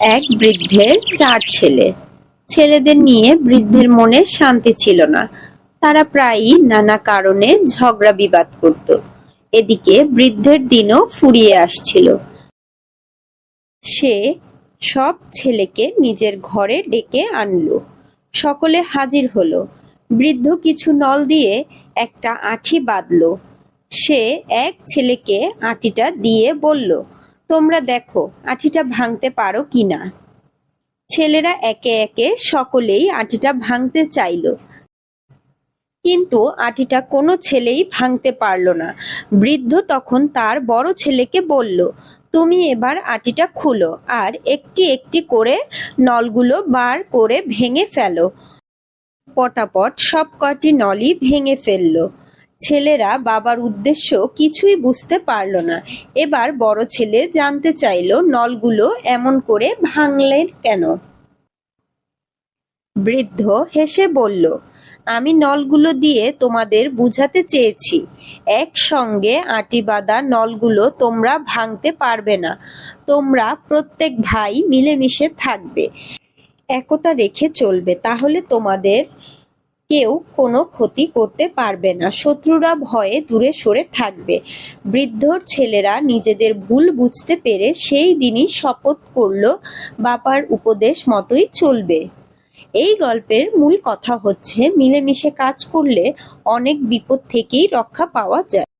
এক বৃদ্ধের চার ছেলে। ছেলেদের নিয়ে বৃদ্ধের মনে শান্তি ছিল না। তারা প্রায়ই নানা কারণে ঝগড়া বিবাদ করত। এদিকে বৃদ্ধের দিনও ফুরিয়ে আসছিল। সে সব ছেলেকে নিজের ঘরে ডেকে আনলো। সকলে হাজির হলো। বৃদ্ধ কিছু নল দিয়ে একটা আঠি বাঁধলো। সে এক ছেলেকে আটিটা দিয়ে বলল তোমরা দেখো আঠিটা ভাঙতে পারো কিনা। ছেলেরা একে একে সকলেই আটিটা ভাঙতে চাইলো। কিন্তু আটিটা কোনো ছেলেই ভাঙতে পারল না। বৃদ্ধ তখন তার বড় ছেলেকে বলল, তুমি এবার আটিটা খুলো আর একটি একটি করে নলগুলো বার করে ভেঙে ফেলো। পটাপট সব কটি নলই ভেঙে ফেলল। ছেলেরা বাবার উদ্দেশ্য কিছুই বুঝতে পারল না। এবার বড় ছেলে জানতে চাইলো, নলগুলো এমন করে ভাঙলেন কেন? বৃদ্ধ হেসে বলল, আমি নলগুলো দিয়ে তোমাদের বুঝাতে চেয়েছি। একসঙ্গে আটি বাঁধা নলগুলো তোমরা ভাঙতে পারবে না। তোমরা প্রত্যেক ভাই মিলেমিশে থাকবে। একতা রেখে চলবে। তাহলে তোমাদের কেউ কোনো ক্ষতি করতে পারবে না। শত্রুরা ভয়ে দূরে সরে থাকবে। বৃদ্ধর ছেলেরা নিজেদের ভুল বুঝতে পেরে সেই দিনই শপথ করল, বাবার উপদেশ মতোই চলবে। এই গল্পের মূল কথা হচ্ছে, মিলেমিশে কাজ করলে অনেক বিপদ থেকেই রক্ষা পাওয়া যায়।